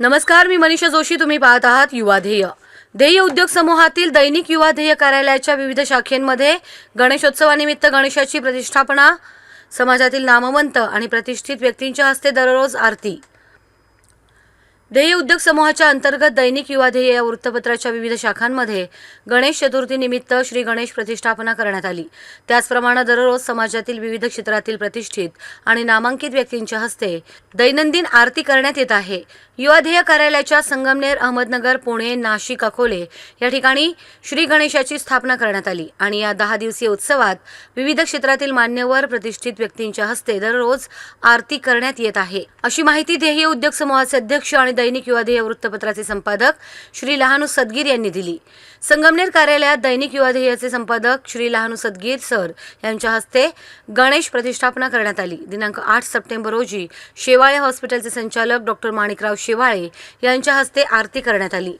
नमस्कार मी मनीषा जोशी. तुम्ही पाहत आहात युवा ध्येय. ध्येय उद्योग समूहातील दैनिक युवा ध्येय कार्यालयाच्या विविध शाखेंमध्ये गणेशोत्सवानिमित्त गणेशाची प्रतिष्ठापना समाजातील नामवंत आणि प्रतिष्ठित व्यक्तींच्या हस्ते दररोज आरती. ध्येय उद्योग समूहाच्या अंतर्गत दैनिक युवा ध्येय या वृत्तपत्राच्या विविध शाखांमध्ये गणेश चतुर्थीनिमित्त श्री गणेश प्रतिष्ठापना करण्यात आली. त्याचप्रमाणे दररोज समाजातील विविध क्षेत्रातील प्रतिष्ठित आणि नामांकित व्यक्तींच्या हस्ते दैनंदिन आरती करण्यात येत आहे. युवा ध्येय कार्यालयाच्या संगमनेर अहमदनगर पुणे नाशिक अकोले या ठिकाणी श्री गणेशाची स्थापना करण्यात आली आणि या दहा दिवसीय उत्सवात विविध क्षेत्रातील मान्यवर प्रतिष्ठित व्यक्तींच्या हस्ते दररोज आरती करण्यात येत आहे. अशी माहिती ध्येय उद्योग समूहाचे अध्यक्ष आणि दैनिक युवा या वृत्तपत्राचे संपादक श्री लहानू सदगीर यांनी दिली. संगमनेर कार्यालयात दैनिक युवाधेयाचे संपादक श्री लहानू सदगीर सर यांच्या हस्ते गणेश प्रतिष्ठापना करण्यात आली. दिनांक आठ सप्टेंबर रोजी शेवाळे हॉस्पिटलचे संचालक डॉक्टर माणिकराव शेवाळे यांच्या हस्ते आरती करण्यात आली.